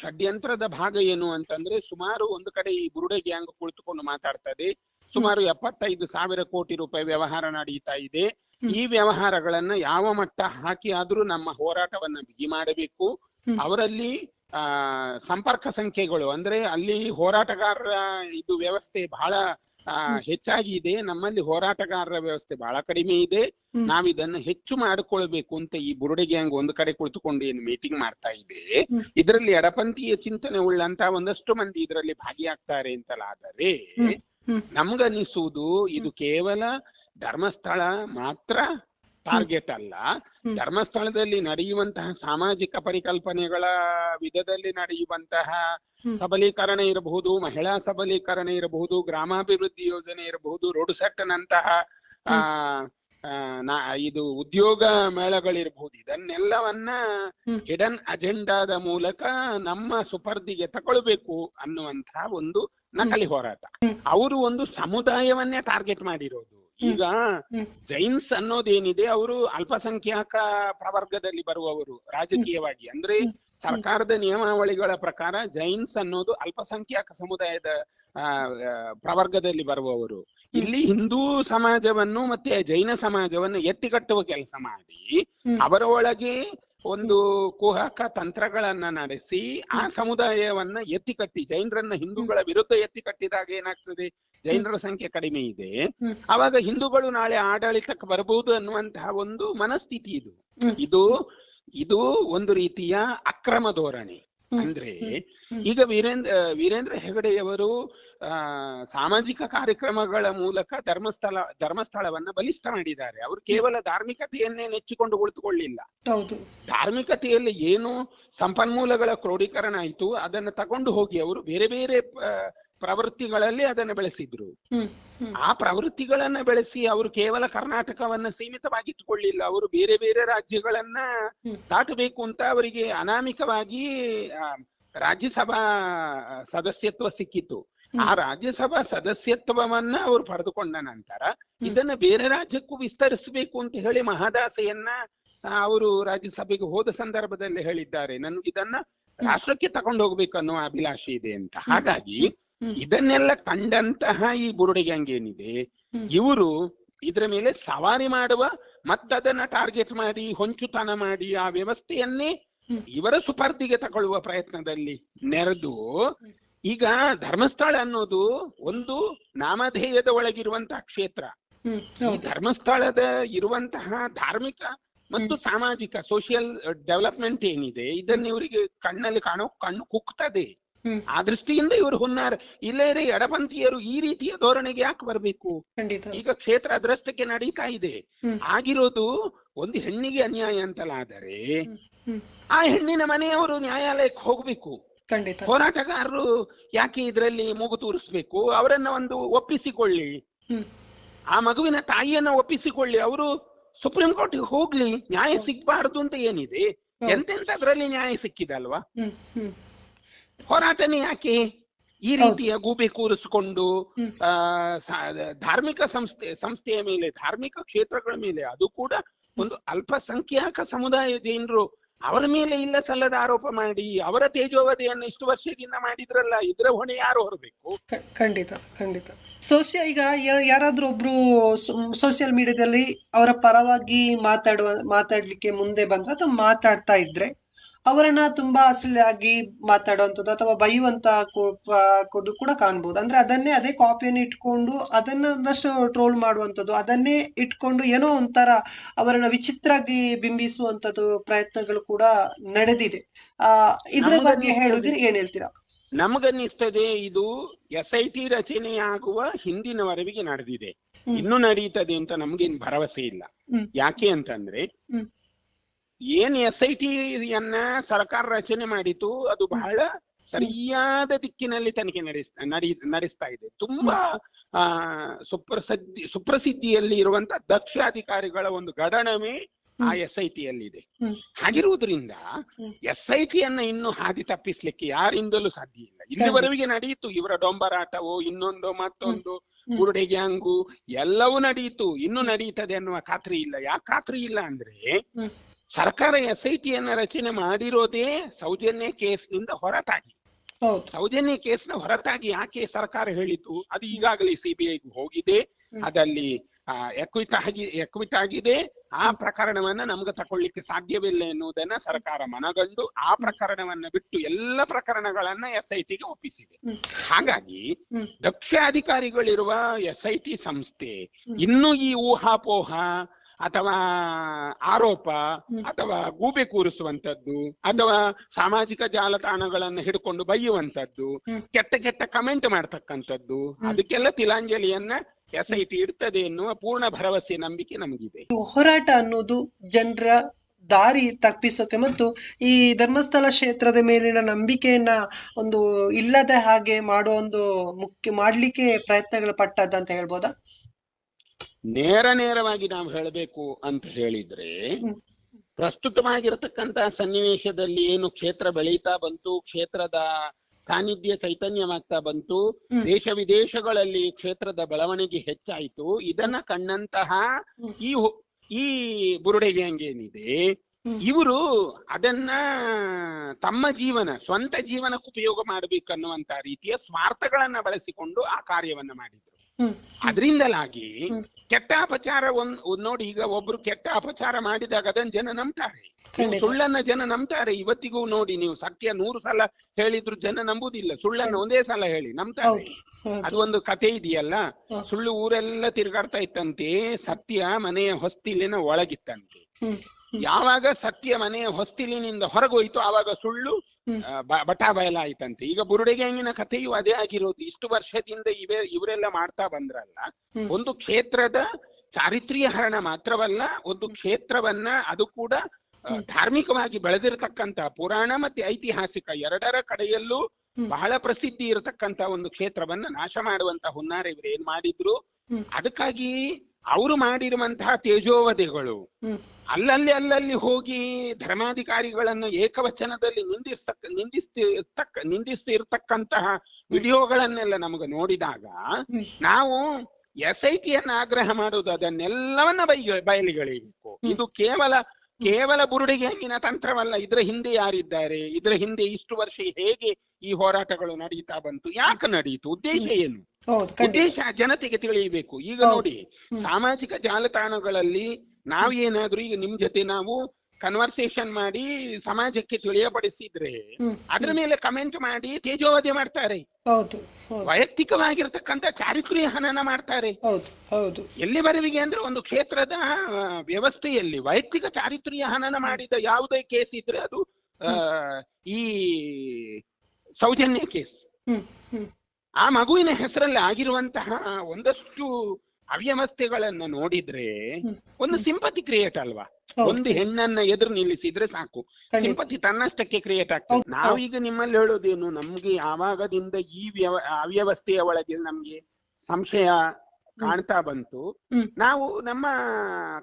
ಷಡ್ಯಂತ್ರದ ಭಾಗ ಏನು ಅಂತಂದ್ರೆ ಸುಮಾರು ಒಂದು ಕಡೆ ಈ ಬುರುಡೆ ಗ್ಯಾಂಗ್ ಕುಳಿತುಕೊಂಡು ಮಾತಾಡ್ತದೆ. ಸುಮಾರು ಎಪ್ಪತ್ತೈದು ಸಾವಿರ ಕೋಟಿ ರೂಪಾಯಿ ವ್ಯವಹಾರ ನಡೀತಾ ಇದೆ. ಈ ವ್ಯವಹಾರಗಳನ್ನ ಯಾವ ಮಟ್ಟ ಹಾಕಿ ಆದ್ರೂ ನಮ್ಮ ಹೋರಾಟವನ್ನ ಬಿಗಿ ಮಾಡಬೇಕು. ಅವರಲ್ಲಿ ಆ ಸಂಪರ್ಕ ಸಂಖ್ಯೆಗಳು ಅಂದ್ರೆ ಅಲ್ಲಿ ಹೋರಾಟಗಾರರ ಇದು ವ್ಯವಸ್ಥೆ ಬಹಳ ಹೆಚ್ಚಾಗಿ ಇದೆ. ನಮ್ಮಲ್ಲಿ ಹೋರಾಟಗಾರರ ವ್ಯವಸ್ಥೆ ಬಹಳ ಕಡಿಮೆ ಇದೆ. ನಾವು ನಾವಿದನ್ನು ಹೆಚ್ಚು ಮಾಡಿಕೊಳ್ಬೇಕು ಅಂತ ಈ ಬುರುಡೆ ಗ್ಯಾಂಗ್ ಒಂದು ಕಡೆ ಕುಳಿತುಕೊಂಡು ಏನು ಮೀಟಿಂಗ್ ಮಾಡ್ತಾ ಇದೆ. ಇದರಲ್ಲಿ ಎಡಪಂಥೀಯ ಚಿಂತನೆ ಉಳ್ಳಂತ ಒಂದಷ್ಟು ಮಂದಿ ಇದರಲ್ಲಿ ಭಾಗಿಯಾಗ್ತಾರೆ ಅಂತಲಾದರೆ. ನಮ್ಗನಿಸುವುದು ಇದು ಕೇವಲ ಧರ್ಮಸ್ಥಳ ಮಾತ್ರ ಟಾರ್ಗೆಟ್ ಅಲ್ಲ. ಧರ್ಮಸ್ಥಳದಲ್ಲಿ ನಡೆಯುವಂತಹ ಸಾಮಾಜಿಕ ಪರಿಕಲ್ಪನೆಗಳ ವಿಧದಲ್ಲಿ ನಡೆಯುವಂತಹ. ಸಬಲೀಕರಣ ಇರಬಹುದು ಮಹಿಳಾ ಸಬಲೀಕರಣ ಇರಬಹುದು ಗ್ರಾಮಾಭಿವೃದ್ಧಿ ಯೋಜನೆ ಇರಬಹುದು ರೋಡ್ ಸೆಟ್ ನಂತಹ ಆ ಇದು ಉದ್ಯೋಗ ಮೇಳಗಳಿರಬಹುದು. ಇದನ್ನೆಲ್ಲವನ್ನ. ಹಿಡನ್ ಅಜೆಂಡಾದ ಮೂಲಕ ನಮ್ಮ ಸುಪರ್ದಿಗೆ ತಗೊಳ್ಬೇಕು ಅನ್ನುವಂತಹ ಒಂದು ನಕಲಿ ಹೋರಾಟ. ಅವರು ಒಂದು ಸಮುದಾಯವನ್ನೇ ಟಾರ್ಗೆಟ್ ಮಾಡಿರೋದು. ಈಗ. ಜೈನ್ಸ್ ಅನ್ನೋದೇನಿದೆ ಅವರು ಅಲ್ಪಸಂಖ್ಯಾತ ಪ್ರವರ್ಗದಲ್ಲಿ ಬರುವವರು ರಾಜಕೀಯವಾಗಿ. ಅಂದ್ರೆ. ಸರ್ಕಾರದ ನಿಯಮಾವಳಿಗಳ ಪ್ರಕಾರ ಜೈನ್ಸ್ ಅನ್ನೋದು ಅಲ್ಪಸಂಖ್ಯಾತ ಸಮುದಾಯದ ಪ್ರವರ್ಗದಲ್ಲಿ ಬರುವವರು. ಇಲ್ಲಿ ಹಿಂದೂ ಸಮಾಜವನ್ನು ಮತ್ತೆ ಜೈನ ಸಮಾಜವನ್ನು ಎತ್ತಿಕಟ್ಟುವ ಕೆಲಸ ಮಾಡಿ. ಅವರ ಒಳಗೆ ಒಂದು ಕುಹಕ ತಂತ್ರಗಳನ್ನ ನಡೆಸಿ ಆ ಸಮುದಾಯವನ್ನ ಎತ್ತಿಕಟ್ಟಿ ಜೈನರನ್ನ ಹಿಂದೂಗಳ ವಿರುದ್ಧ ಎತ್ತಿಕಟ್ಟಿದಾಗ ಏನಾಗ್ತದೆ? ಜೈನರ ಸಂಖ್ಯೆ ಕಡಿಮೆ ಇದೆ. ಅವಾಗ ಹಿಂದೂಗಳು ನಾಳೆ ಆಡಳಿತಕ್ಕೆ ಬರಬಹುದು ಅನ್ನುವಂತಹ ಒಂದು ಮನಸ್ಥಿತಿ ಇದು. ಇದು ಇದು ಒಂದು ರೀತಿಯ ಅಕ್ರಮ ಧೋರಣೆ. ಅಂದ್ರೆ ಈಗ ವೀರೇಂದ್ರ ವೀರೇಂದ್ರ ಹೆಗಡೆಯವರು ಸಾಮಾಜಿಕ ಕಾರ್ಯಕ್ರಮಗಳ ಮೂಲಕ ಧರ್ಮಸ್ಥಳ ಧರ್ಮಸ್ಥಳವನ್ನ ಬಲಿಷ್ಠ ಮಾಡಿದ್ದಾರೆ. ಅವರು ಕೇವಲ ಧಾರ್ಮಿಕತೆಯನ್ನೇ ನೆಚ್ಚಿಕೊಂಡು ಕುಳಿತುಕೊಳ್ಳಿಲ್ಲ ಹೌದು. ಧಾರ್ಮಿಕತೆಯಲ್ಲಿ ಏನು ಸಂಪನ್ಮೂಲಗಳ ಕ್ರೋಢೀಕರಣ ಆಯಿತು ಅದನ್ನು ತಗೊಂಡು ಹೋಗಿ ಅವರು ಬೇರೆ ಬೇರೆ ಪ್ರವೃತ್ತಿಗಳಲ್ಲಿ ಅದನ್ನು ಬೆಳೆಸಿದ್ರು. ಆ ಪ್ರವೃತ್ತಿಗಳನ್ನ ಬೆಳೆಸಿ ಅವರು ಕೇವಲ ಕರ್ನಾಟಕವನ್ನ ಸೀಮಿತವಾಗಿಟ್ಟುಕೊಳ್ಳಿಲ್ಲ ಅವರು ಬೇರೆ ಬೇರೆ ರಾಜ್ಯಗಳನ್ನ. ದಾಟಬೇಕು ಅಂತ ಅವರಿಗೆ ಅನಾಮಿಕವಾಗಿ ರಾಜ್ಯಸಭಾ ಸದಸ್ಯತ್ವ ಸಿಕ್ಕಿತು ಆ ರಾಜ್ಯಸಭಾ ಸದಸ್ಯತ್ವವನ್ನ ಅವರು ಪಡೆದುಕೊಂಡ ನಂತರ ಇದನ್ನ ಬೇರೆ ರಾಜ್ಯಕ್ಕೂ ವಿಸ್ತರಿಸಬೇಕು ಅಂತ ಹೇಳಿ ಮಹಾದಾಸೆಯನ್ನ ಅವರು ರಾಜ್ಯಸಭೆಗೆ ಹೋದ ಸಂದರ್ಭದಲ್ಲಿ ಹೇಳಿದ್ದಾರೆ. ನನ್ಗೆ ಇದನ್ನ ರಾಷ್ಟ್ರಕ್ಕೆ ತಗೊಂಡು ಹೋಗ್ಬೇಕು ಅನ್ನೋ ಅಭಿಲಾಷೆ ಇದೆ ಅಂತ. ಹಾಗಾಗಿ. ಇದನ್ನೆಲ್ಲ ಕಂಡಂತಹ ಈ ಬುರುಡೆ ಗ್ಯಾಂಗ್ ಏನಿದೆ ಇವರು ಇದರ ಮೇಲೆ ಸವಾರಿ ಮಾಡುವ ಮತ್ತದನ್ನ ಟಾರ್ಗೆಟ್ ಮಾಡಿ ಹೊಂಚುತನ ಮಾಡಿ ಆ ವ್ಯವಸ್ಥೆಯನ್ನೇ ಇವರ ಸುಪರ್ದಿಗೆ ತಗೊಳ್ಳುವ ಪ್ರಯತ್ನದಲ್ಲಿ ನೆರೆದು ಈಗ ಧರ್ಮಸ್ಥಳ ಅನ್ನೋದು ಒಂದು ನಾಮಧೇಯದ ಒಳಗಿರುವಂತಹ ಕ್ಷೇತ್ರ. ಧರ್ಮಸ್ಥಳದ ಇರುವಂತಹ ಧಾರ್ಮಿಕ ಮತ್ತು ಸಾಮಾಜಿಕ ಸೋಷಿಯಲ್ ಡೆವಲಪ್ಮೆಂಟ್ ಏನಿದೆ ಇದನ್ನ ಇವರಿಗೆ ಕಣ್ಣಲ್ಲಿ ಕಾಣೋ ಕಣ್ಣು ಕುಕ್ತದೆ ಆ ದೃಷ್ಟಿಯಿಂದ ಇವರು ಹುನ್ನಾರ. ಇಲ್ಲೇ ಎಡಪಂಥೀಯರು ಈ ರೀತಿಯ ಧೋರಣೆಗೆ ಯಾಕೆ ಬರಬೇಕು? ಈಗ ಕ್ಷೇತ್ರ ಅದೃಷ್ಟಕ್ಕೆ ನಡೀತಾ ಇದೆ. ಆಗಿರೋದು ಒಂದು ಹೆಣ್ಣಿಗೆ ಅನ್ಯಾಯ ಅಂತಲಾದರೆ ಆ ಹೆಣ್ಣಿನ ಮನೆಯವರು ನ್ಯಾಯಾಲಯಕ್ಕೆ ಹೋಗ್ಬೇಕು. ಹೋರಾಟಗಾರರು ಯಾಕೆ ಇದರಲ್ಲಿ ಮೂಗು ತೂರಿಸ್ಬೇಕು? ಅವರನ್ನ ಒಂದು ಒಪ್ಪಿಸಿಕೊಳ್ಳಿ. ಆ ಮಗುವಿನ ತಾಯಿಯನ್ನ ಒಪ್ಪಿಸಿಕೊಳ್ಳಿ. ಅವರು ಸುಪ್ರೀಂ ಕೋರ್ಟ್ಗೆ ಹೋಗ್ಲಿ. ನ್ಯಾಯ ಸಿಗ್ಬಾರದು ಅಂತ ಏನಿದೆ? ಎಂತೆಂತ ಎಂತೆಂತದ್ರಲ್ಲಿ ನ್ಯಾಯ ಸಿಕ್ಕಿದಲ್ವಾ ಹ್ಮ್. ಹ್ಮ್. ಹೋರಾಟನೇ ಯಾಕೆ? ಈ ರೀತಿಯ ಗೂಬೆ ಕೂರಿಸಿಕೊಂಡು ಆ ಧಾರ್ಮಿಕ ಸಂಸ್ಥೆ ಸಂಸ್ಥೆಯ ಮೇಲೆ ಧಾರ್ಮಿಕ ಕ್ಷೇತ್ರಗಳ ಮೇಲೆ ಅದು ಕೂಡ ಒಂದು ಅಲ್ಪಸಂಖ್ಯಾಕ ಸಮುದಾಯ ಜೈನರು ಅವರ ಮೇಲೆ ಇಲ್ಲ ಸಲ್ಲದ ಆರೋಪ ಮಾಡಿ ಅವರ ತೇಜೋವಧಿಯನ್ನು ಇಷ್ಟು ವರ್ಷದಿಂದ ಮಾಡಿದ್ರಲ್ಲ ಇದರ ಹೊಣೆ ಯಾರು ಹೊರಬೇಕು? ಖಂಡಿತ ಖಂಡಿತ. ಸೋಷಿಯ ಈಗ ಯಾರಾದ್ರೂ ಒಬ್ರು ಸೋಷಿಯಲ್ ಮೀಡಿಯಾದಲ್ಲಿ ಅವರ ಪರವಾಗಿ ಮಾತಾಡುವ ಮಾತಾಡ್ಲಿಕ್ಕೆ ಮುಂದೆ ಬಂದ್ರೆ ಅಥವಾ ಮಾತಾಡ್ತಾ ಇದ್ರೆ ಅವರನ್ನ ತುಂಬಾ ಅಸಲಾಗಿ ಮಾತಾಡುವಂಥದ್ದು ಅಥವಾ ಬೈಯುವಂತ ಕೊಡು ಕೂಡ ಕಾಣ್ಬೋದು ಅಂದ್ರೆ ಅದನ್ನೇ ಅದೇ ಕಾಪಿಯನ್ನು ಇಟ್ಕೊಂಡು ಅದನ್ನ ಒಂದಷ್ಟು ಟ್ರೋಲ್ ಮಾಡುವಂಥದ್ದು ಅದನ್ನೇ ಇಟ್ಕೊಂಡು ಏನೋ ಒಂಥರ ಅವರನ್ನ ವಿಚಿತ್ರಾಗಿ ಬಿಂಬಿಸುವಂತದ್ದು ಪ್ರಯತ್ನಗಳು ಕೂಡ ನಡೆದಿದೆ ಆ ಇದ್ರ ಬಗ್ಗೆ. ಹೇಳಿದ್ರೆ ಏನ್ ಹೇಳ್ತೀರಾ ನಮಗನ್ನಿಸ್ತದೆ ಇದು ಎಸ್ ಐ ಟಿ ರಚನೆಯಾಗುವ ಹಿಂದಿನವರೆಗೆ ನಡೆದಿದೆ. ಇನ್ನು ನಡೀತದೆ ಅಂತ ನಮ್ಗೇನ್ ಭರವಸೆ ಇಲ್ಲ ಯಾಕೆ ಅಂತಂದ್ರೆ. ಏನ್ ಎಸ್ ಐ ಟಿಯನ್ನ ಸರ್ಕಾರ ರಚನೆ ಮಾಡಿತು ಅದು ಬಹಳ ಸರಿಯಾದ ದಿಕ್ಕಿನಲ್ಲಿ ತನಿಖೆ ನಡೆಸ್ ನಡಿ ನಡೆಸ್ತಾ ಇದೆ. ತುಂಬಾ ಆ ಸುಪ್ರಸಿದ್ಧಿ ಸುಪ್ರಸಿದ್ಧಿಯಲ್ಲಿ ಇರುವಂತ ದಕ್ಷ ಅಧಿಕಾರಿಗಳ ಒಂದು ಗಡಣವೇ ಆ ಎಸ್ ಐ ಟಿಯಲ್ಲಿದೆ. ಹಾಗಿರುವುದರಿಂದ ಎಸ್ ಐ ಟಿಯನ್ನ ಇನ್ನು ಹಾದಿ ತಪ್ಪಿಸ್ಲಿಕ್ಕೆ ಯಾರಿಂದಲೂ ಸಾಧ್ಯ ಇಲ್ಲ. ಇಲ್ಲಿವರೆಗೆ ನಡೆಯಿತು ಇವರ ಡೊಂಬರಾಟವೋ ಇನ್ನೊಂದು ಮತ್ತೊಂದು. ಬುರುಡೆ ಗ್ಯಾಂಗು ಎಲ್ಲವೂ ನಡೆಯಿತು ಇನ್ನೂ ನಡೀತದೆ ಅನ್ನುವ ಖಾತ್ರಿ ಇಲ್ಲ. ಯಾಕೆ ಖಾತ್ರಿ ಇಲ್ಲ ಅಂದ್ರೆ ಸರ್ಕಾರ ಎಸ್ ಐ ಟಿಯನ್ನ ರಚನೆ ಮಾಡಿರೋದೇ ಸೌಜನ್ಯ ಕೇಸ್ನಿಂದ ಹೊರತಾಗಿ. ಹೌದು. ಸೌಜನ್ಯ ಕೇಸ್ನ ಹೊರತಾಗಿ ಯಾಕೆ ಸರ್ಕಾರ ಹೇಳಿತು? ಅದು ಈಗಾಗಲೇ ಸಿಬಿಐಗೆ ಹೋಗಿದೆ. ಅದಲ್ಲಿ ಎಕ್ವಿಟ್ ಆಗಿ ಎಕ್ವಿಟ್ ಆಗಿದೆ ಆ ಪ್ರಕರಣವನ್ನ ನಮ್ಗೆ ತಕೊಳ್ಳಿಕ್ಕೆ ಸಾಧ್ಯವಿಲ್ಲ ಎನ್ನುವುದನ್ನ ಸರ್ಕಾರ ಮನಗಂಡು ಆ ಪ್ರಕರಣವನ್ನ ಬಿಟ್ಟು ಎಲ್ಲ ಪ್ರಕರಣಗಳನ್ನ ಎಸ್ ಐ ಟಿಗೆ ಒಪ್ಪಿಸಿದೆ ಹಾಗಾಗಿ ದಕ್ಷ ಅಧಿಕಾರಿಗಳಿರುವ ಎಸ್ ಐ ಟಿ ಸಂಸ್ಥೆ ಇನ್ನು ಈ ಊಹಾಪೋಹ ಅಥವಾ ಆರೋಪ. ಅಥವಾ ಗೂಬೆ ಕೂರಿಸುವಂತದ್ದು ಅಥವಾ ಸಾಮಾಜಿಕ ಜಾಲತಾಣಗಳನ್ನು ಹಿಡ್ಕೊಂಡು ಬೈಯುವಂತದ್ದು ಕೆಟ್ಟ ಕೆಟ್ಟ ಕಮೆಂಟ್ ಮಾಡ್ತಕ್ಕಂಥದ್ದು ಅದಕ್ಕೆಲ್ಲ ತಿಲಾಂಜಲಿಯನ್ನ ಐ ಟಿ ಇಡ್ತದೆ ಎನ್ನುವ ಪೂರ್ಣ ಭರವಸೆ ನಂಬಿಕೆ ನಮಗಿದೆ ಹೋರಾಟ ಅನ್ನೋದು ಜನರ ದಾರಿ ತಪ್ಪಿಸೋಕೆ ಮತ್ತು ಈ ಧರ್ಮಸ್ಥಳ ಕ್ಷೇತ್ರದ ಮೇಲಿನ ನಂಬಿಕೆಯನ್ನ ಒಂದು ಇಲ್ಲದ ಹಾಗೆ ಮಾಡೋ ಒಂದು ಮುಖ್ಯ ಮಾಡ್ಲಿಕ್ಕೆ ಪ್ರಯತ್ನಗಳು ಅಂತ ಹೇಳ್ಬೋದಾ ನೇರ ನೇರವಾಗಿ ನಾವು ಹೇಳಬೇಕು ಅಂತ ಹೇಳಿದ್ರೆ. ಪ್ರಸ್ತುತವಾಗಿರತಕ್ಕಂತಹ ಸನ್ನಿವೇಶದಲ್ಲಿ ಏನು ಕ್ಷೇತ್ರ ಬೆಳೀತಾ ಬಂತು ಕ್ಷೇತ್ರದ ಸಾನ್ನಿಧ್ಯ ಚೈತನ್ಯವಾಗ್ತಾ ಬಂತು. ದೇಶ ವಿದೇಶಗಳಲ್ಲಿ ಕ್ಷೇತ್ರದ ಬೆಳವಣಿಗೆ ಹೆಚ್ಚಾಯಿತು. ಇದನ್ನ ಕಂಡಂತಹ ಈ ಈ ಬುರುಡೆ ಗ್ಯಾಂಗ್ ಏನಿದೆ ಇವರು ಅದನ್ನ ತಮ್ಮ ಜೀವನ ಸ್ವಂತ ಜೀವನಕ್ಕೆ ಉಪಯೋಗ ಮಾಡಬೇಕನ್ನುವಂತ ರೀತಿಯ ಸ್ವಾರ್ಥಗಳನ್ನ ಬಳಸಿಕೊಂಡು ಆ ಕಾರ್ಯವನ್ನ ಮಾಡಿದ್ರು. ಅದರಿಂದಲಾಗಿ ಕೆಟ್ಟ ಅಪಚಾರ ಒಂದ್ ನೋಡಿ ಈಗ ಒಬ್ರು ಕೆಟ್ಟ ಅಪಚಾರ ಮಾಡಿದಾಗ ಅದನ್ನ ಜನ ನಂಬ್ತಾರೆ. ಸುಳ್ಳನ್ನ ಜನ ನಂಬ್ತಾರೆ. ಇವತ್ತಿಗೂ ನೋಡಿ ನೀವು ಸತ್ಯ ನೂರು ಸಲ ಹೇಳಿದ್ರು ಜನ ನಂಬುದಿಲ್ಲ. ಸುಳ್ಳನ್ನ ಒಂದೇ ಸಲ ಹೇಳಿ ನಂಬ್ತಾರೆ. ಅದು ಒಂದು ಕತೆ ಇದೆಯಲ್ಲ? ಸುಳ್ಳು ಊರೆಲ್ಲ ತಿರುಗಾಡ್ತಾ ಇತ್ತಂತೆ ಸತ್ಯ ಮನೆಯ ಹೊಸ್ತಿಲಿನ ಒಳಗಿತ್ತಂತೆ. ಯಾವಾಗ ಸತ್ಯ ಮನೆಯ ಹೊಸ್ತಿಲಿನಿಂದ ಹೊರಗೋಯ್ತು ಆವಾಗ ಸುಳ್ಳು ಬಟಾ ಬಯಲಾಯ್ತಂತೆ. ಈಗ ಬುರುಡೆಗ್ಯಾಂಗಿನ ಕಥೆಯು ಅದೇ ಆಗಿರೋದು. ಇಷ್ಟು ವರ್ಷದಿಂದ ಇವೇ ಇವರೆಲ್ಲ ಮಾಡ್ತಾ ಬಂದ್ರಲ್ಲ. ಒಂದು ಕ್ಷೇತ್ರದ ಚಾರಿತ್ರ್ಯ ಹರಣ ಮಾತ್ರವಲ್ಲ ಒಂದು ಕ್ಷೇತ್ರವನ್ನ ಅದು ಕೂಡ ಧಾರ್ಮಿಕವಾಗಿ ಬೆಳೆದಿರತಕ್ಕಂತ ಪುರಾಣ ಮತ್ತೆ ಐತಿಹಾಸಿಕ ಎರಡರ ಕಡೆಯಲ್ಲೂ. ಬಹಳ ಪ್ರಸಿದ್ಧಿ ಇರತಕ್ಕಂತ ಒಂದು ಕ್ಷೇತ್ರವನ್ನ ನಾಶ ಮಾಡುವಂತ ಹುನ್ನಾರ ಇವರು ಏನ್ ಮಾಡಿದ್ರು. ಅದಕ್ಕಾಗಿ ಅವರು ಮಾಡಿರುವಂತಹ ತೇಜೋವಧೆಗಳು ಅಲ್ಲಲ್ಲಿ ಅಲ್ಲಲ್ಲಿ ಹೋಗಿ ಧರ್ಮಾಧಿಕಾರಿಗಳನ್ನು ಏಕವಚನದಲ್ಲಿ ನಿಂದಿಸ್ತಕ್ಕ ನಿಂದಿಸ್ತಿರ್ತಕ್ಕ ನಿಂದಿಸ್ತಿರ್ತಕ್ಕಂತಹ ವಿಡಿಯೋಗಳನ್ನೆಲ್ಲ ನಮಗೆ ನೋಡಿದಾಗ ನಾವು ಎಸ್ ಐ ಟಿಯನ್ನು ಆಗ್ರಹ ಮಾಡುವುದು ಅದನ್ನೆಲ್ಲವನ್ನ ಬೈ ಬಯಲಿಗೆಳೆಯಬೇಕು ಇದು ಕೇವಲ ಕೇವಲ ಬುರುಡಿಗೆ ಹಂಗಿನ ತಂತ್ರವಲ್ಲ ಇದ್ರ ಹಿಂದೆ ಯಾರಿದ್ದಾರೆ? ಇದ್ರ ಹಿಂದೆ ಇಷ್ಟು ವರ್ಷ ಹೇಗೆ ಈ ಹೋರಾಟಗಳು ನಡೀತಾ ಬಂತು? ಯಾಕೆ ನಡೀತು? ಉದ್ದೇಶ ಏನು? ಉದ್ದೇಶ ಜನತೆಗೆ ತಿಳಿಯಬೇಕು. ಈಗ ನೋಡಿ ಸಾಮಾಜಿಕ ಜಾಲತಾಣಗಳಲ್ಲಿ ನಾವು ಏನಾದ್ರೂ ಈಗ ನಿಮ್ ಜೊತೆ ನಾವು ಕನ್ವರ್ಸೇಷನ್ ಮಾಡಿ ಸಮಾಜಕ್ಕೆ ತಿಳಿಯಪಡಿಸಿದ್ರೆ ಅದ್ರ ಮೇಲೆ ಕಮೆಂಟ್ ಮಾಡಿ ತೇಜೋವಧೆ ಮಾಡ್ತಾರೆ. ವೈಯಕ್ತಿಕವಾಗಿರ್ತಕ್ಕಂಥ ಚಾರಿತ್ರ್ಯ ಹನನ ಮಾಡ್ತಾರೆ. ಹೌದು ಹೌದು. ಎಲ್ಲಿವರೆಗೆ ಅಂದ್ರೆ ಒಂದು ಕ್ಷೇತ್ರದ ವ್ಯವಸ್ಥೆಯಲ್ಲಿ ವೈಯಕ್ತಿಕ ಚಾರಿತ್ರ್ಯ ಹನನ ಮಾಡಿದ ಯಾವುದೇ ಕೇಸ್ ಇದ್ರೆ ಅದು ಈ ಸೌಜನ್ಯ ಕೇಸ್. ಆ ಮಗುವಿನ ಹೆಸರಲ್ಲಿ ಆಗಿರುವಂತಹ ಒಂದಷ್ಟು ಅವ್ಯವಸ್ಥೆಗಳನ್ನ ನೋಡಿದ್ರೆ ಒಂದು ಸಿಂಪತಿ ಕ್ರಿಯೇಟ್ ಅಲ್ವಾ? ಒಂದು ಹೆಣ್ಣನ್ನ ಎದುರು ನಿಲ್ಲಿಸಿದ್ರೆ ಸಾಕು. ಸಿಂಪತಿ ತನ್ನಷ್ಟಕ್ಕೆ ಕ್ರಿಯೇಟ್ ಆಗ್ತದೆ. ನಾವೀಗ ನಿಮ್ಮಲ್ಲಿ ಹೇಳೋದೇನು ನಮ್ಗೆ ಯಾವಾಗದಿಂದ ಈ ವ್ಯವ ಅವ್ಯವಸ್ಥೆಯ ಒಳಗೆ ನಮ್ಗೆ ಸಂಶಯ ಕಾಣ್ತಾ ಬಂತು. ನಾವು ನಮ್ಮ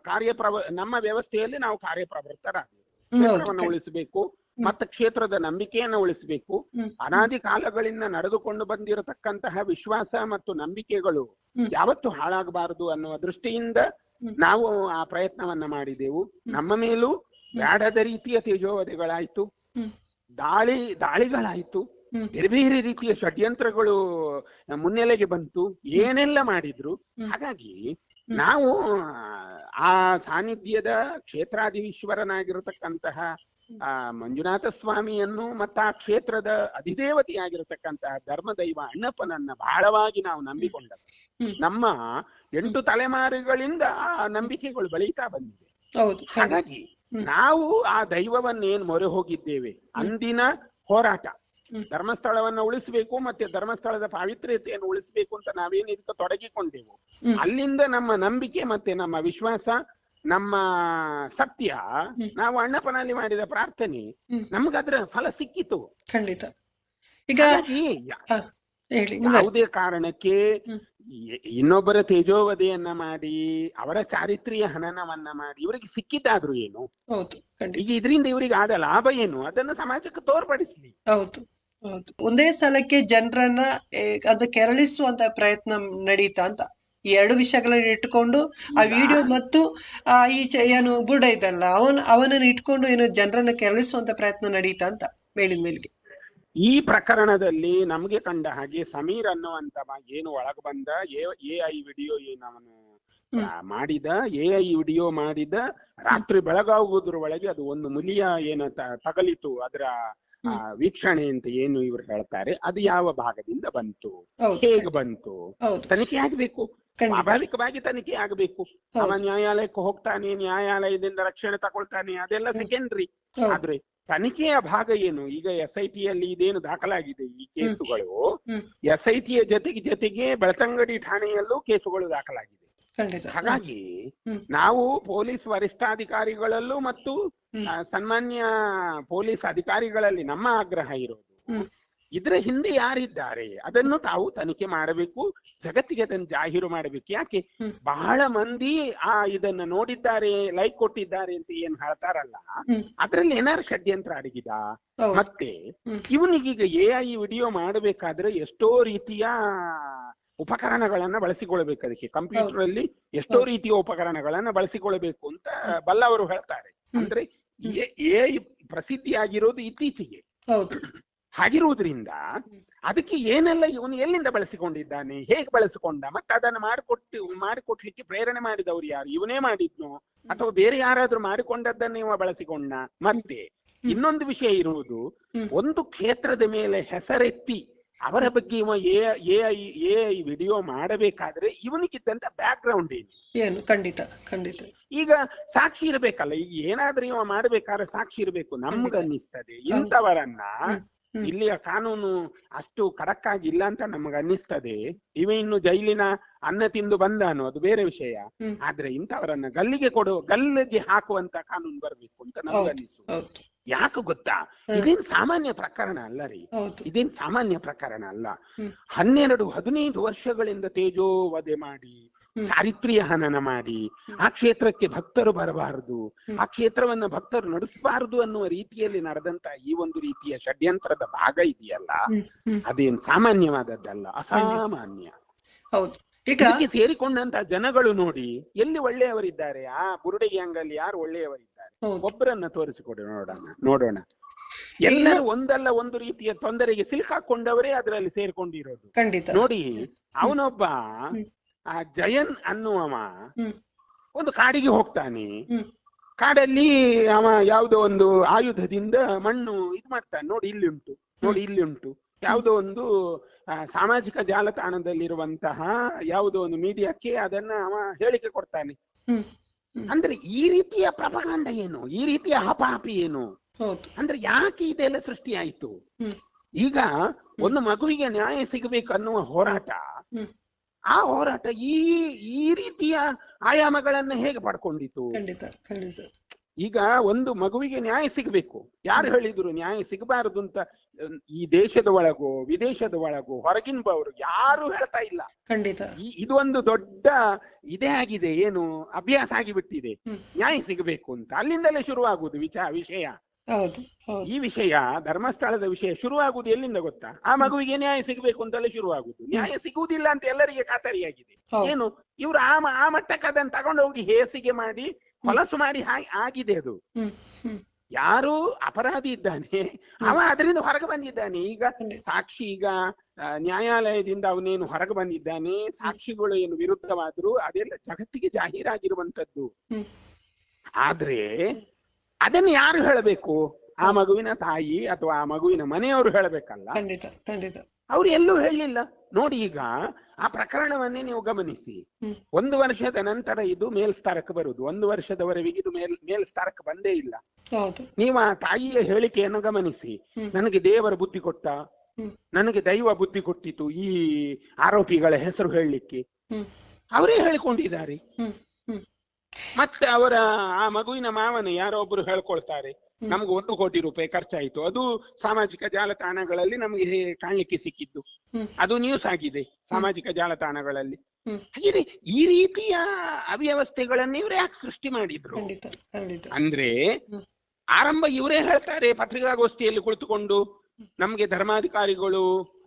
ಕಾರ್ಯಪ್ರವ ನಮ್ಮ ವ್ಯವಸ್ಥೆಯಲ್ಲಿ ನಾವು ಕಾರ್ಯಪ್ರವೃತ್ತರಾಗಬೇಕು. ಉಳಿಸಬೇಕು. ಮತ್ತು ಕ್ಷೇತ್ರದ ನಂಬಿಕೆಯನ್ನು ಉಳಿಸಬೇಕು. ಅನಾದಿ ಕಾಲಗಳಿಂದ ನಡೆದುಕೊಂಡು ಬಂದಿರತಕ್ಕಂತಹ ವಿಶ್ವಾಸ ಮತ್ತು ನಂಬಿಕೆಗಳು ಯಾವತ್ತು ಹಾಳಾಗಬಾರದು ಅನ್ನುವ ದೃಷ್ಟಿಯಿಂದ ನಾವು ಆ ಪ್ರಯತ್ನವನ್ನ ಮಾಡಿದೆವು. ನಮ್ಮ ಮೇಲೂ ಬ್ಯಾಡದ ರೀತಿಯ ತೇಜೋವಧೆಗಳಾಯ್ತು. ದಾಳಿ ದಾಳಿಗಳಾಯ್ತು. ಬೇರೆ ಬೇರೆ ರೀತಿಯ ಷಡ್ಯಂತ್ರಗಳು ಮುನ್ನೆಲೆಗೆ ಬಂತು. ಏನೆಲ್ಲ ಮಾಡಿದ್ರು? ಹಾಗಾಗಿ ನಾವು ಆ ಸಾನ್ನಿಧ್ಯದ ಕ್ಷೇತ್ರಾಧೀಶ್ವರನಾಗಿರತಕ್ಕಂತಹ ಆ ಮಂಜುನಾಥ ಸ್ವಾಮಿಯನ್ನು ಮತ್ತ ಆ ಕ್ಷೇತ್ರದ ಅಧಿದೇವತೆಯಾಗಿರತಕ್ಕಂತಹ ಧರ್ಮದೈವ ಅಣ್ಣಪ್ಪನನ್ನ ಬಹಳವಾಗಿ ನಾವು ನಂಬಿಕೊಂಡ ನಮ್ಮ ಎಂಟು ತಲೆಮಾರುಗಳಿಂದ ಆ ನಂಬಿಕೆಗಳು ಬೆಳೀತಾ ಬಂದಿದೆ. ಹಾಗಾಗಿ ನಾವು ಆ ದೈವವನ್ನೇನ್ ಮೊರೆ ಹೋಗಿದ್ದೇವೆ? ಅಂದಿನ ಹೋರಾಟ. ಧರ್ಮಸ್ಥಳವನ್ನ ಉಳಿಸಬೇಕು ಮತ್ತೆ ಧರ್ಮಸ್ಥಳದ ಪಾವಿತ್ರ್ಯತೆಯನ್ನು ಉಳಿಸಬೇಕು ಅಂತ ನಾವೇನ್ ಇದಕ್ಕೆ ತೊಡಗಿಕೊಂಡೆವು? ಅಲ್ಲಿಂದ ನಮ್ಮ ನಂಬಿಕೆ ಮತ್ತೆ ನಮ್ಮ ವಿಶ್ವಾಸ ನಮ್ಮ ಸತ್ಯ ನಾವು ಅಣ್ಣಪ್ಪನಲ್ಲಿ ಮಾಡಿದ ಪ್ರಾರ್ಥನೆ ನಮ್ಗೆ ಅದ್ರ ಫಲ ಸಿಕ್ಕಿತು. ಖಂಡಿತ. ಈಗ. ಯಾವುದೇ ಕಾರಣಕ್ಕೆ ಇನ್ನೊಬ್ಬರ ತೇಜೋವಧೆಯನ್ನ ಮಾಡಿ ಅವರ ಚಾರಿತ್ರ್ಯ ಹನನವನ್ನ ಮಾಡಿ ಇವರಿಗೆ ಸಿಕ್ಕಿದ್ದಾದ್ರೂ ಏನು? ಈಗ ಇದರಿಂದ ಇವರಿಗೆ ಆದ ಲಾಭ ಏನು? ಅದನ್ನ ಸಮಾಜಕ್ಕೆ ತೋರ್ಪಡಿಸ್ಲಿ. ಹೌದು ಹೌದು. ಒಂದೇ ಸಲಕ್ಕೆ ಜನರನ್ನ ಅದು ಕೆರಳಿಸುವಂತ ಪ್ರಯತ್ನ ನಡೀತಾ ಅಂತ ಈ ಎರಡು ವಿಷಯಗಳನ್ನು ಇಟ್ಕೊಂಡು ಆ ವಿಡಿಯೋ ಮತ್ತು ಆ ಈ ಏನು ಬುಡ ಇದಲ್ಲ ಅವನ್ ಅವನನ್ನು ಇಟ್ಕೊಂಡು ಏನು ಜನರನ್ನ ಕೆರಳಿಸುವಂತ ಪ್ರಯತ್ನ ನಡೀತಾ ಅಂತ ಮೇಲಿನ ಮೇಲಿಗೆ. ಈ ಪ್ರಕರಣದಲ್ಲಿ ನಮಗೆ ಕಂಡ ಹಾಗೆ ಸಮೀರ್ ಅನ್ನುವಂತ ಏನು ಒಳಗೆ ಬಂದ ಎ ಐ ವಿಡಿಯೋ ಏನು ಅವನು ಮಾಡಿದ ಎ ಐ ವಿಡಿಯೋ ಮಾಡಿದ ರಾತ್ರಿ ಬೆಳಗಾಗುವುದ್ರ ಒಳಗೆ ಅದು ಒಂದು ಮುಲಿಯ ಏನ ತಗಲಿತು ಅದರ ವೀಕ್ಷಣೆ ಅಂತ ಏನು ಇವರು ಹೇಳ್ತಾರೆ ಅದು ಯಾವ ಭಾಗದಿಂದ ಬಂತು? ಹೇಗೆ ಬಂತು? ತನಿಖೆ ಆಗ್ಬೇಕು. ಸ್ವಾಭಾವಿಕವಾಗಿ ತನಿಖೆ ಆಗ್ಬೇಕು. ಅವ ನ್ಯಾಯಾಲಯಕ್ಕೆ ಹೋಗ್ತಾನೆ ನ್ಯಾಯಾಲಯದಿಂದ ರಕ್ಷಣೆ ತಗೊಳ್ತಾನೆ ಅದೆಲ್ಲ ಸೆಕೆಂಡ್ರಿ ಆದ್ರೆ ತನಿಖೆಯ ಭಾಗ ಏನು? ಈಗ ಎಸ್ ಐ ಟಿಯಲ್ಲಿ ಇದೇನು ದಾಖಲಾಗಿದೆ ಈ ಕೇಸುಗಳು? ಎಸ್ ಐ ಟಿಯ ಜೊತೆಗೆ ಜೊತೆಗೆ ಬೆಳ್ತಂಗಡಿ ಠಾಣೆಯಲ್ಲೂ ಕೇಸುಗಳು ದಾಖಲಾಗಿದೆ. ಹಾಗಾಗಿ ನಾವು ಪೊಲೀಸ್ ವರಿಷ್ಠಾಧಿಕಾರಿಗಳಲ್ಲೂ ಮತ್ತು ಸನ್ಮಾನ್ಯ ಪೊಲೀಸ್ ಅಧಿಕಾರಿಗಳಲ್ಲಿ ನಮ್ಮ ಆಗ್ರಹ ಇರೋದು. ಇದರ ಹಿಂದೆ ಯಾರಿದ್ದಾರೆ? ಅದನ್ನು ತಾವು ತನಿಖೆ ಮಾಡಬೇಕು ಜಗತ್ತಿಗೆ ಅದನ್ನು ಜಾಹೀರು ಮಾಡಬೇಕು. ಯಾಕೆ? ಬಹಳ ಮಂದಿ ಆ ಇದನ್ನ ನೋಡಿದ್ದಾರೆ ಲೈಕ್ ಕೊಟ್ಟಿದ್ದಾರೆ ಅಂತ ಏನ್ ಹೇಳ್ತಾರಲ್ಲ. ಅದ್ರಲ್ಲಿ ಏನಾರು ಷಡ್ಯಂತ್ರ ಅಡಗಿದ? ಮತ್ತೆ. ಇವನಿಗೀಗ ಎ ಐ ವಿಡಿಯೋ ಮಾಡಬೇಕಾದ್ರೆ ಎಷ್ಟೋ ರೀತಿಯ ಉಪಕರಣಗಳನ್ನ ಬಳಸಿಕೊಳ್ಳಬೇಕು ಅದಕ್ಕೆ. ಕಂಪ್ಯೂಟರ್ ಅಲ್ಲಿ ಎಷ್ಟೋ ರೀತಿಯ ಉಪಕರಣಗಳನ್ನ ಬಳಸಿಕೊಳ್ಬೇಕು ಅಂತ ಬಲ್ಲವರು ಹೇಳ್ತಾರೆ. ಅಂದ್ರೆ ಎ ಪ್ರಸಿದ್ಧಿಯಾಗಿರೋದು ಇತ್ತೀಚೆಗೆ. ಹಾಗಿರುವುದರಿಂದ ಅದಕ್ಕೆ ಏನೆಲ್ಲ ಇವನು ಎಲ್ಲಿಂದ ಬಳಸಿಕೊಂಡಿದ್ದಾನೆ ಹೇಗೆ ಬಳಸಿಕೊಂಡ ಮತ್ತೆ ಅದನ್ನು ಮಾಡಿಕೊಟ್ಟು ಮಾಡಿಕೊಡ್ಲಿಕ್ಕೆ ಪ್ರೇರಣೆ ಮಾಡಿದವರು ಯಾರು? ಇವನೇ ಮಾಡಿದ್ನು? ಅಥವಾ ಬೇರೆ ಯಾರಾದ್ರೂ ಮಾಡಿಕೊಂಡದ್ದನ್ನ ಇವ ಬಳಸಿಕೊಂಡ? ಮತ್ತೆ ಇನ್ನೊಂದು ವಿಷಯ ಇರುವುದು ಒಂದು ಕ್ಷೇತ್ರದ ಮೇಲೆ ಹೆಸರೆತ್ತಿ ಅವರ ಬಗ್ಗೆ ಇವ A I A I video ಮಾಡಬೇಕಾದ್ರೆ ಇವನಿಗಿದ್ದಂತ ಬ್ಯಾಕ್ ಗ್ರೌಂಡ್ ಏನು? ಏನು? ಖಂಡಿತ ಖಂಡಿತ. ಈಗ ಸಾಕ್ಷಿ ಇರಬೇಕಲ್ಲ ಈಗ ಏನಾದ್ರೂ ಇವ ಮಾಡ್ಬೇಕಾದ್ರೆ ಸಾಕ್ಷಿ ಇರಬೇಕು. ನಮ್ಗನ್ನಿಸ್ತದೆ ಇಂಥವರನ್ನ. ಇಲ್ಲಿಯ ಕಾನೂನು ಅಷ್ಟು ಖಡಕ್ ಆಗಿಲ್ಲ ಅಂತ ನಮಗ ಅನ್ನಿಸ್ತದೆ. ಇವ ಇನ್ನು ಜೈಲಿನ ಅನ್ನ ತಿಂದು ಬಂದ ಅದು ಬೇರೆ ವಿಷಯ. ಆದ್ರೆ ಇಂಥವರನ್ನ ಗಲ್ಲಿಗೆ ಕೊಡುವ ಗಲ್ಲಿಗೆ ಹಾಕುವಂತ ಕಾನೂನು ಬರಬೇಕು ಅಂತ ನಮ್ಗೆ ಯಾಕೆ ಗೊತ್ತಾ. ಇದೇನ್ ಸಾಮಾನ್ಯ ಪ್ರಕರಣ ಅಲ್ಲ ರೀ. ಇದೇನ್ ಸಾಮಾನ್ಯ ಪ್ರಕರಣ ಅಲ್ಲ. ಹನ್ನೆರಡು ಹದಿನೈದು ವರ್ಷಗಳಿಂದ ತೇಜೋವಧೆ ಮಾಡಿ ಚಾರಿತ್ರಿಯ ಹನನ ಮಾಡಿ ಆ ಕ್ಷೇತ್ರಕ್ಕೆ ಭಕ್ತರು ಬರಬಾರದು ಆ ಕ್ಷೇತ್ರವನ್ನ ಭಕ್ತರು ನಡೆಸಬಾರದು ಅನ್ನುವ ರೀತಿಯಲ್ಲಿ ನಡೆದಂತ ಈ ಒಂದು ರೀತಿಯ ಷಡ್ಯಂತ್ರದ ಭಾಗ ಇದೆಯಲ್ಲ? ಅದೇನ್ ಸಾಮಾನ್ಯವಾದದ್ದಲ್ಲ ಅಸಾಮಾನ್ಯ. ಹೌದು. ಇದಕ್ಕೆ ಸೇರಿಕೊಂಡಂತ ಜನಗಳು ನೋಡಿ ಎಲ್ಲಿ ಒಳ್ಳೆಯವರಿದ್ದಾರೆ? ಆ ಬುರುಡೆ ಗ್ಯಾಂಗ್ ಅಲ್ಲಿ ಯಾರು ಒಳ್ಳೆಯವರಿದ್ದಾರೆ? ಒಬ್ಬರನ್ನ ತೋರಿಸಿಕೊಡಿ ನೋಡೋಣ ನೋಡೋಣ. ಎಲ್ಲರೂ ಒಂದಲ್ಲ ಒಂದು ರೀತಿಯ ತೊಂದರೆಗೆ ಸಿಲುಕಾಕೊಂಡವರೇ ಅದರಲ್ಲಿ ಸೇರ್ಕೊಂಡಿರೋದು. ನೋಡಿ ಅವನೊಬ್ಬ ಆ ಜಯನ್ ಅನ್ನುವವ ಒಂದು ಕಾಡಿಗೆ ಹೋಗ್ತಾನೆ. ಕಾಡಲ್ಲಿ ಅವ ಯಾವುದೋ ಒಂದು ಆಯುಧದಿಂದ ಮಣ್ಣು ಇದು ಮಾಡ್ತಾನೆ. ನೋಡಿ ಇಲ್ಲಿ ಉಂಟು. ನೋಡಿ ಇಲ್ಲಿ ಉಂಟು. ಯಾವುದೋ ಒಂದು ಸಾಮಾಜಿಕ ಜಾಲತಾಣದಲ್ಲಿರುವಂತಹ ಯಾವುದೋ ಒಂದು ಮೀಡಿಯಾಕ್ಕೆ ಅದನ್ನ ಅವ ಹೇಳಿಕೆ ಕೊಡ್ತಾನೆ. ಅಂದ್ರೆ ಈ ರೀತಿಯ ಪ್ರಪಕಾಂಡ ಏನು? ಈ ರೀತಿಯ ಹಪಾಪಿ ಏನು? ಅಂದ್ರೆ ಯಾಕೆ ಇದೆಲ್ಲ ಸೃಷ್ಟಿಯಾಯಿತು ಈಗ ಒಂದು ಮಗುವಿಗೆ ನ್ಯಾಯ ಸಿಗಬೇಕು ಅನ್ನುವ ಹೋರಾಟ ಆ ಹೋರಾಟ ಈ ಈ ರೀತಿಯ ಆಯಾಮಗಳನ್ನ ಹೇಗೆ ಪಡ್ಕೊಂಡಿತು? ಈಗ ಒಂದು ಮಗುವಿಗೆ ನ್ಯಾಯ ಸಿಗಬೇಕು. ಯಾರು ಹೇಳಿದ್ರು ನ್ಯಾಯ ಸಿಗಬಾರದು ಅಂತ ಈ ದೇಶದ ಒಳಗೋ ವಿದೇಶದ ಒಳಗೋ ಹೊರಗಿನವರು ಯಾರು ಹೇಳ್ತಾ ಇಲ್ಲ. ಖಂಡಿತ. ಇದೊಂದು ದೊಡ್ಡ ಇದೇ ಆಗಿದೆ ಏನು ಅಭ್ಯಾಸ ಆಗಿಬಿಟ್ಟಿದೆ. ನ್ಯಾಯ ಸಿಗಬೇಕು ಅಂತ. ಅಲ್ಲಿಂದಲೇ ಶುರುವಾಗುವುದು ವಿಚಾರ ವಿಷಯ. ಈ ವಿಷಯ ಧರ್ಮಸ್ಥಳದ ವಿಷಯ ಶುರುವಾಗುವುದು ಎಲ್ಲಿಂದ ಗೊತ್ತಾ? ಆ ಮಗುವಿಗೆ ನ್ಯಾಯ ಸಿಗಬೇಕು ಅಂತಲೇ ಶುರುವಾಗುವುದು. ನ್ಯಾಯ ಸಿಗುವುದಿಲ್ಲ ಅಂತ ಎಲ್ಲರಿಗೆ ಖಾತರಿಯಾಗಿದೆ. ಏನು ಇವ್ರು ಆ ಆ ಮಟ್ಟಕ್ಕೆ ಅದನ್ನು ತಗೊಂಡೋಗಿ ಹೇಸಿಗೆ ಮಾಡಿ ಹೊಲಸು ಮಾಡಿ ಆಗಿದೆ ಅದು. ಯಾರು ಅಪರಾಧಿ ಇದ್ದಾನೆ. ಅವ ಅದರಿಂದ ಹೊರಗೆ ಬಂದಿದ್ದಾನೆ. ಈಗ ಸಾಕ್ಷಿ ಈಗ ನ್ಯಾಯಾಲಯದಿಂದ ಅವನೇನು ಹೊರಗೆ ಬಂದಿದ್ದಾನೆ. ಸಾಕ್ಷಿಗಳು ಏನು ವಿರುದ್ಧವಾದ್ರು ಅದೆಲ್ಲ ಜಗತ್ತಿಗೆ ಜಾಹೀರಾಗಿರುವಂತದ್ದು ಆದ್ರೆ ಅದನ್ನ ಯಾರು ಹೇಳಬೇಕು? ಆ ಮಗುವಿನ ತಾಯಿ ಅಥವಾ ಆ ಮಗುವಿನ ಮನೆಯವರು ಹೇಳಬೇಕಲ್ಲ? ಅವ್ರು ಎಲ್ಲೂ ಹೇಳಲಿಲ್ಲ. ನೋಡಿ ಈಗ ಆ ಪ್ರಕರಣವನ್ನೇ ನೀವು ಗಮನಿಸಿ. ಒಂದು ವರ್ಷದ ನಂತರ ಇದು ಮೇಲ್ಸ್ತಾರಕ್ಕೆ ಬರುದು ಒಂದು ವರ್ಷದವರೆಗೆ ಇದು ಮೇಲ್ ಮೇಲ್ಸ್ತಾರಕ್ಕೆ ಬಂದೇ ಇಲ್ಲ. ನೀವು ಆ ತಾಯಿಯ ಹೇಳಿಕೆಯನ್ನು ಗಮನಿಸಿ. ನನಗೆ ದೇವರ ಬುದ್ಧಿ ಕೊಟ್ಟ. ನನಗೆ ದೈವ ಬುದ್ಧಿ ಕೊಟ್ಟಿತು ಈ ಆರೋಪಿಗಳ ಹೆಸರು ಹೇಳಲಿಕ್ಕೆ. ಅವರೇ ಹೇಳಿಕೊಂಡಿದ್ದಾರೆ. ಮತ್ತೆ ಅವರ ಆ ಮಗುವಿನ ಮಾವನ ಯಾರೋ ಒಬ್ರು ಹೇಳ್ಕೊಳ್ತಾರೆ. ನಮ್ಗೆ ಒಂದು ಕೋಟಿ ರೂಪಾಯಿ ಖರ್ಚಾಯಿತು. ಅದು ಸಾಮಾಜಿಕ ಜಾಲತಾಣಗಳಲ್ಲಿ ನಮಗೆ ಕಾಣಲಿಕ್ಕೆ ಸಿಕ್ಕಿದ್ದು. ಅದು ನ್ಯೂಸ್ ಆಗಿದೆ ಸಾಮಾಜಿಕ ಜಾಲತಾಣಗಳಲ್ಲಿ. ಹಾಗೆ ಈ ರೀತಿಯ ಅವ್ಯವಸ್ಥೆಗಳನ್ನ ಇವರೇ ಯಾಕೆ ಸೃಷ್ಟಿ ಮಾಡಿದ್ರು? ಅಂದ್ರೆ ಆರಂಭ ಇವರೇ ಹೇಳ್ತಾರೆ ಪತ್ರಿಕಾಗೋಷ್ಠಿಯಲ್ಲಿ ಕುಳಿತುಕೊಂಡು ನಮ್ಗೆ ಧರ್ಮಾಧಿಕಾರಿಗಳು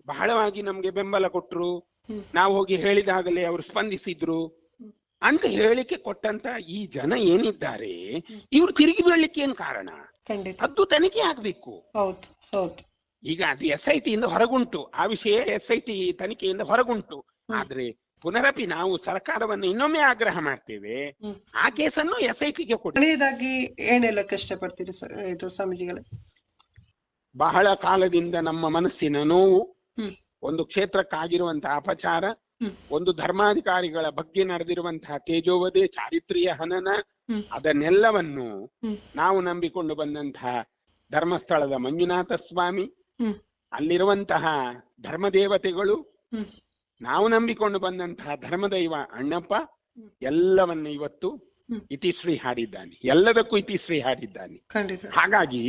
ಬಹಳವಾಗಿ ನಮ್ಗೆ ಬೆಂಬಲ ಕೊಟ್ರು. ನಾವು ಹೋಗಿ ಹೇಳಿದಾಗಲೇ ಅವರು ಸ್ಪಂದಿಸಿದ್ರು. ಅಂತ ಹೇಳಿಕೆ ಕೊಟ್ಟಂತ ಈ ಜನ ಏನಿದ್ದಾರೆ ಇವ್ರು ತಿರುಗಿ ಬೀಳಲಿಕ್ಕೆ ಏನ್ ಕಾರಣ? ಖಂಡಿತ. ಅದು ತನಿಖೆ ಆಗ್ಬೇಕು. ಹೌದು ಹೌದು. ಈಗ ಅದು ಎಸ್ ಐ ಟಿಯಿಂದ ಹೊರಗುಂಟು. ಆ ವಿಷಯ ಎಸ್ ಐ ಟಿ ತನಿಖೆಯಿಂದ ಹೊರಗುಂಟು. ಆದ್ರೆ ಪುನರಪಿ ನಾವು ಸರ್ಕಾರವನ್ನು ಇನ್ನೊಮ್ಮೆ ಆಗ್ರಹ ಮಾಡ್ತೇವೆ. ಆ ಕೇಸನ್ನು ಎಸ್ ಐ ಟಿಗೆ ಕೊಡಿ. ಕೊನೆಯದಾಗಿ ಏನೆಲ್ಲ ಸರ್ ಇದು ಸ್ವಾಮೀಜಿಗಳೇ? ಬಹಳ ಕಾಲದಿಂದ ನಮ್ಮ ಮನಸ್ಸಿನ ನೋವು ಒಂದು ಕ್ಷೇತ್ರಕ್ಕಾಗಿರುವಂತಹ ಅಪಚಾರ ಒಂದು ಧರ್ಮಾಧಿಕಾರಿಗಳ ಬಗ್ಗೆ ನಡೆದಿರುವಂತಹ ತೇಜೋವಧೆ ಚಾರಿತ್ರ್ಯ ಹನನ. ಅದನ್ನೆಲ್ಲವನ್ನು ನಾವು ನಂಬಿಕೊಂಡು ಬಂದಂತಹ ಧರ್ಮಸ್ಥಳದ ಮಂಜುನಾಥ ಸ್ವಾಮಿ ಅಲ್ಲಿರುವಂತಹ ಧರ್ಮದೇವತೆಗಳು ನಾವು ನಂಬಿಕೊಂಡು ಬಂದಂತಹ ಧರ್ಮದೈವ ಅಣ್ಣಪ್ಪ. ಎಲ್ಲವನ್ನ ಇವತ್ತು ಇತಿಶ್ರೀ ಹಾಡಿದ್ದಾನೆ ಎಲ್ಲದಕ್ಕೂ ಇತಿಶ್ರೀ ಹಾಡಿದ್ದಾನೆ ಹಾಗಾಗಿ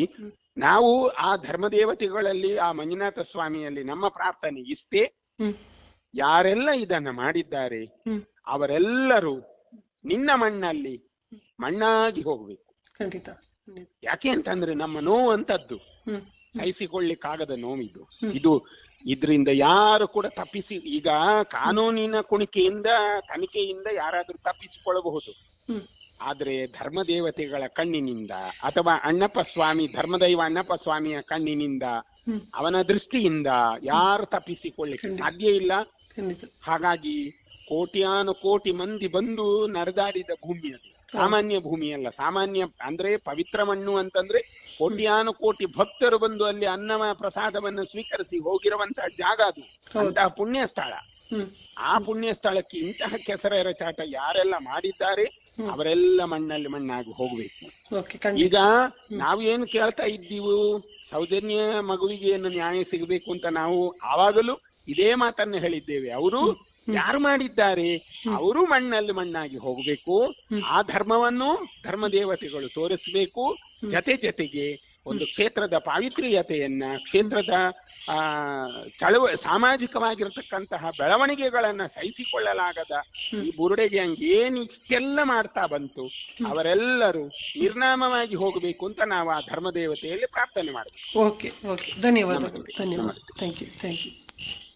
ನಾವು ಆ ಧರ್ಮದೇವತೆಗಳಲ್ಲಿ ಆ ಮಂಜುನಾಥ ಸ್ವಾಮಿಯಲ್ಲಿ ನಮ್ಮ ಪ್ರಾರ್ಥನೆ ಇಷ್ಟೇ. ಯಾರೆಲ್ಲ ಇದನ್ನ ಮಾಡಿದ್ದಾರೆ ಅವರೆಲ್ಲರೂ ನಿನ್ನ ಮಣ್ಣಲ್ಲಿ ಮಣ್ಣಾಗಿ ಹೋಗ್ಬೇಕು. ಖಂಡಿತ. ಯಾಕೆ ಅಂತಂದ್ರೆ ನಮ್ಮ ನೋವು ಅಂತದ್ದು ಸಹಿಸಿಕೊಳ್ಳಿಕ್ಕಾಗದ ನೋವಿದು. ಇದು ಇದರಿಂದ ಯಾರು ಕೂಡ ತಪ್ಪಿಸಿ ಈಗ ಕಾನೂನಿನ ಕುಣಿಕೆಯಿಂದ ತನಿಖೆಯಿಂದ ಯಾರಾದ್ರೂ ತಪ್ಪಿಸಿಕೊಳ್ಳಬಹುದು. ಆದ್ರೆ ಧರ್ಮ ದೇವತೆಗಳ ಕಣ್ಣಿನಿಂದ ಅಥವಾ ಅಣ್ಣಪ್ಪ ಸ್ವಾಮಿ ಧರ್ಮದೈವ ಅಣ್ಣಪ್ಪ ಸ್ವಾಮಿಯ ಕಣ್ಣಿನಿಂದ ಅವನ ದೃಷ್ಟಿಯಿಂದ ಯಾರು ತಪ್ಪಿಸಿಕೊಳ್ಳಿಕ್ಕೆ ಸಾಧ್ಯ ಇಲ್ಲ. ಹಾಗಾಗಿ ಕೋಟ್ಯಾನು ಕೋಟಿ ಮಂದಿ ಬಂದು ನರದಾಡಿದ ಭೂಮಿ ಅದು ಸಾಮಾನ್ಯ ಭೂಮಿ ಅಲ್ಲ. ಸಾಮಾನ್ಯ ಅಂದ್ರೆ ಪವಿತ್ರ ಮಣ್ಣು ಅಂತಂದ್ರೆ ಕೋಟ್ಯಾನು ಕೋಟಿ ಭಕ್ತರು ಬಂದು ಅಲ್ಲಿ ಅನ್ನವ ಪ್ರಸಾದವನ್ನು ಸ್ವೀಕರಿಸಿ ಹೋಗಿರುವಂತಹ ಜಾಗ ಅದು. ಅಂತಹ ಪುಣ್ಯ ಸ್ಥಳ ಆ ಪುಣ್ಯ ಸ್ಥಳಕ್ಕೆ ಇಂತಹ ಕೆಸರೆರ ಚಾಟ ಯಾರೆಲ್ಲ ಮಾಡಿದ್ದಾರೆ. ಅವರೆಲ್ಲ ಮಣ್ಣಲ್ಲಿ ಮಣ್ಣಾಗಿ ಹೋಗ್ಬೇಕು. ಈಗ ನಾವು ಏನು ಕೇಳ್ತಾ ಇದ್ದೀವು ಸೌಜನ್ಯ ಮಗುವಿಗೆ ಏನು ನ್ಯಾಯ ಸಿಗಬೇಕು ಅಂತ ನಾವು ಆವಾಗಲೂ ಇದೇ ಮಾತನ್ನ ಹೇಳಿದ್ದೇವೆ. ಅವರು ಯಾರು ಮಾಡಿದ್ದಾರೆ? ಅವರು ಮಣ್ಣಲ್ಲಿ ಮಣ್ಣಾಗಿ ಹೋಗಬೇಕು. ಆ ಧರ್ಮವನ್ನು ಧರ್ಮ ದೇವತೆಗಳು ತೋರಿಸಬೇಕು ಜತೆ ಜತೆಗೆ ಒಂದು ಕ್ಷೇತ್ರದ ಪಾವಿತ್ರ್ಯತೆಯನ್ನ ಕ್ಷೇತ್ರದ ಆ ಚಳವ ಸಾಮಾಜಿಕವಾಗಿರತಕ್ಕಂತಹ ಬೆಳವಣಿಗೆಗಳನ್ನ ಸಹಿಸಿಕೊಳ್ಳಲಾಗದ ಈ ಬುರುಡೆ ಗ್ಯಾಂಗ್ ಏನ್ ಇಷ್ಟೆಲ್ಲ ಮಾಡ್ತಾ ಬಂತು ಅವರೆಲ್ಲರೂ ನಿರ್ನಾಮವಾಗಿ ಹೋಗಬೇಕು ಅಂತ ನಾವು ಆ ಧರ್ಮ ದೇವತೆಯಲ್ಲಿ ಪ್ರಾರ್ಥನೆ ಮಾಡಬೇಕು. Okay okay. ಧನ್ಯವಾದಗಳು ಧನ್ಯವಾದ. Thank you thank you